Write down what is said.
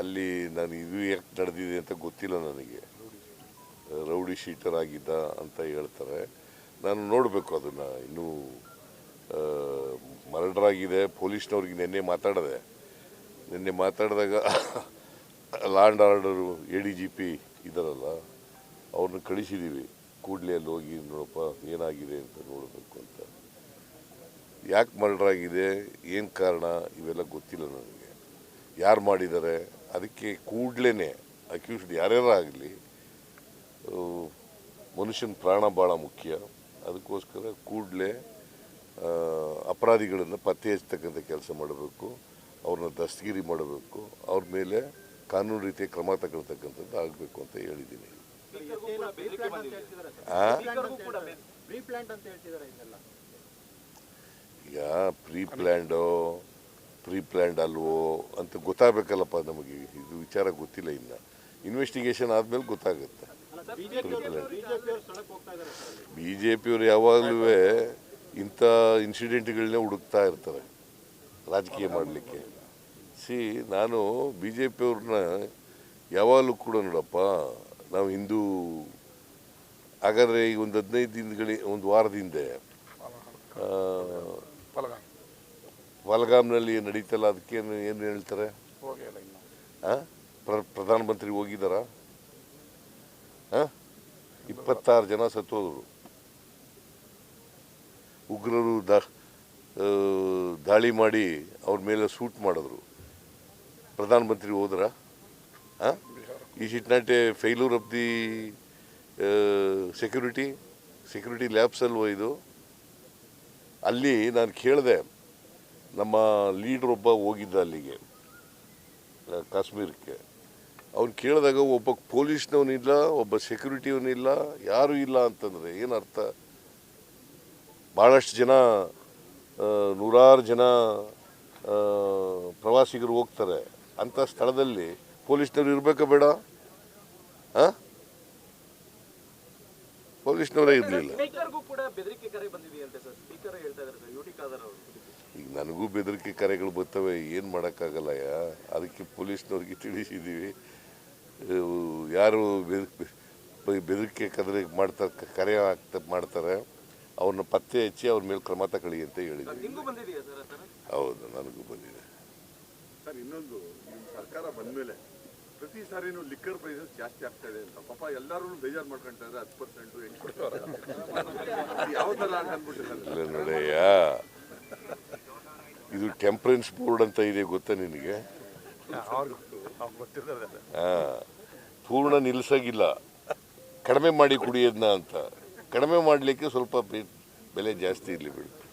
ಅಲ್ಲಿ ನಾನು ಇದು ಯಾಕೆ ನಡೆದಿದೆ ಅಂತ ಗೊತ್ತಿಲ್ಲ ನನಗೆ. ರೌಡಿ ಶೀಟರ್ ಆಗಿದ್ದ ಅಂತ ಹೇಳ್ತಾರೆ. ನಾನು ನೋಡಬೇಕು ಅದನ್ನು. ಇನ್ನೂ ಮರ್ಡರ್ ಆಗಿದೆ ಪೊಲೀಸ್ನವ್ರಿಗೆ ನಿನ್ನೆ ಮಾತಾಡಿದೆ. ನಿನ್ನೆ ಮಾತಾಡಿದಾಗ law and order A D G P ಇದ್ದಾರಲ್ಲ, ಅವ್ರನ್ನ ಕಳಿಸಿದ್ದೀವಿ ಕೂಡಲೇ ಅಲ್ಲಿ ಹೋಗಿ ನೋಡಪ್ಪ, ಏನಾಗಿದೆ ಅಂತ ನೋಡಬೇಕು ಅಂತ. ಯಾಕೆ ಮರ್ಡರ್ ಆಗಿದೆ ಏನು ಕಾರಣ? ಇವೆಲ್ಲ ಗೊತ್ತಿಲ್ಲ ನನಗೆ. ಯಾರು ಮಾಡಿದ್ದಾರೆ? ಅದಕ್ಕೆ ಕೂಡಲೇ ಅಕ್ಯೂಸ್ಡ್ ಯಾರ್ಯಾರ ಆಗಲಿ ಮನುಷ್ಯನ ಪ್ರಾಣ ಭಾಳ ಮುಖ್ಯ. ಅದಕ್ಕೋಸ್ಕರ ಕೂಡಲೇ ಅಪರಾಧಿಗಳನ್ನು ಪತ್ತೆ ಹಚ್ಚತಕ್ಕಂಥ ಕೆಲಸ ಮಾಡಬೇಕು ಅವ್ರನ್ನ ದಸ್ತಗಿರಿ ಮಾಡಬೇಕು ಅವ್ರ ಮೇಲೆ ಕಾನೂನು ರೀತಿಯ ಕ್ರಮ ತಗೊಳ್ತಕ್ಕಂಥದ್ದು ಆಗಬೇಕು ಅಂತ ಹೇಳಿದ್ದೀನಿ. ಈಗ ಪ್ರೀ ಪ್ಲ್ಯಾಂಡೋ ಪ್ರೀ ಪ್ಲ್ಯಾಂಡ್ ಅಲ್ವೋ ಅಂತ ಗೊತ್ತಾಗಬೇಕಲ್ಲಪ್ಪ ನಮಗೆ. ಇದು ವಿಚಾರ ಗೊತ್ತಿಲ್ಲ ಇನ್ನು. ಇನ್ವೆಸ್ಟಿಗೇಷನ್ ಆದಮೇಲೆ ಗೊತ್ತಾಗುತ್ತೆ. ಬಿ ಜೆ ಪಿಯವರು ಯಾವಾಗಲೂ ಇಂಥ ಇನ್ಸಿಡೆಂಟ್ಗಳನ್ನೇ ಹುಡುಕ್ತಾ ಇರ್ತಾರೆ. ರಾಜಕೀಯ ಮಾಡಲಿಕ್ಕೆ. ಸಿ ನಾನು ಬಿ ಜೆ ಪಿಯವ್ರನ್ನ ಯಾವಾಗಲೂ ಕೂಡ ನೋಡಪ್ಪ ನಾವು ಹಿಂದೂ ಹಾಗಾದರೆ ಈಗ ಒಂದು ಹದಿನೈದು ದಿನಗಳ ಒಂದು ವಾರದ ಪಹಲ್ಗಾಮ್ನಲ್ಲಿ ಏನು ನಡೀತಲ್ಲ, ಅದಕ್ಕೇನು ಏನು ಹೇಳ್ತಾರೆ? ಹಾಂ ಪ್ರ- ಪ್ರಧಾನಮಂತ್ರಿ ಹೋಗಿದ್ದಾರಾ ಹಾಂ ಇಪ್ಪತ್ತಾರು ಜನ ಸತ್ತೋದ್ರು. ಉಗ್ರರು ದಾ ದಾಳಿ ಮಾಡಿ ಅವ್ರ ಮೇಲೆ ಸೂಟ್ ಮಾಡಿದ್ರು. ಪ್ರಧಾನಮಂತ್ರಿ ಹೋದ್ರ? ಹಾಂ ಈ not a failure of the security security ಲ್ಯಾಬ್ಸಲ್ಲಿ ಹೋಯ್ದು ಇದು? ಅಲ್ಲಿ ನಾನು ಕೇಳಿದೆ. ನಮ್ಮ ಲೀಡ್ರ್ ಒಬ್ಬ ಹೋಗಿದ್ದ ಅಲ್ಲಿಗೆ ಕಾಶ್ಮೀರಕ್ಕೆ. ಅವ್ನು ಕೇಳಿದಾಗ ಒಬ್ಬ ಪೊಲೀಸ್ನವನಿಲ್ಲ ಒಬ್ಬ ಸೆಕ್ಯೂರಿಟಿಯವನಿಲ್ಲ ಯಾರೂ ಇಲ್ಲ ಅಂತಂದರೆ ಏನರ್ಥ ಭಾಳಷ್ಟು ಜನ ನೂರಾರು ಜನ ಪ್ರವಾಸಿಗರು ಹೋಗ್ತಾರೆ. ಅಂಥ ಸ್ಥಳದಲ್ಲಿ ಪೊಲೀಸ್ನವ್ರು ಇರಬೇಕಾ ಬೇಡ? ಹಾಂ ಪೊಲೀಸ್ನವರೇ ಇರಲಿಲ್ಲ. ಈಗ ನನಗೂ ಬೆದರಿಕೆ ಕರೆಗಳು ಬರ್ತವೆ ಏನು ಮಾಡೋಕ್ಕಾಗಲ್ಲ ಯಾ? ಅದಕ್ಕೆ ಪೊಲೀಸ್ನವ್ರಿಗೆ ತಿಳಿಸಿದ್ದೀವಿ ಯಾರು ಬೆದ- ಬೆದರಿಕೆ ಕದರೆ ಮಾಡ್ತಾರೆ ಕರೆ ಆಗ್ತಾ ಮಾಡ್ತಾರೆ. ಅವ್ರನ್ನ ಪತ್ತೆ ಹಚ್ಚಿ ಅವ್ರ ಮೇಲೆ ಕ್ರಮ ತಗೊಳ್ಳಿ ಅಂತ ಹೇಳಿದ್ವಿ. ಹೌದು ನನಗೂ ಬಂದಿದೆ. ಸರ್ ಇನ್ನೊಂದು ನಿಮ್ಮ ಸರ್ಕಾರ ಬಂದ್ಮೇಲೆ ಪ್ರತಿ ಸಾರಿನೂ ಲಿಕ್ಕರ್ ಪ್ರೈಸಸ್ ಜಾಸ್ತಿ ಆಗ್ತಾ ಇದೆ ಅಂತ. ಪಾಪ ಎಲ್ಲರೂ ಬೇಜಾರು ಮಾಡ್ಕೊಂತಾರೆ ಹತ್ತು ಪರ್ಸೆಂಟು ಎಂಟು ಯಾವ ಥರ ಅಂತ ಅಂದ್ಬಿಟ್ಟಿದ್ದಾರೆ ಇಲ್ಲ ನೋಡಯ್ಯ ಇದು ಟೆಂಪ್ರೆನ್ಸ್ ಬೋರ್ಡ್ ಅಂತ ಇದೆ ಗೊತ್ತಾ ನಿನಗೆ? ಹಾ ಪೂರ್ಣ ನಿಲ್ಸಾಗಿಲ್ಲ. ಕಡಿಮೆ ಮಾಡಿ ಕುಡಿಯೋದನ್ನ ಅಂತ. ಕಡಿಮೆ ಮಾಡಲಿಕ್ಕೆ ಸ್ವಲ್ಪ ಬೆಲೆ ಜಾಸ್ತಿ ಇರಲಿ ಬಿಡು.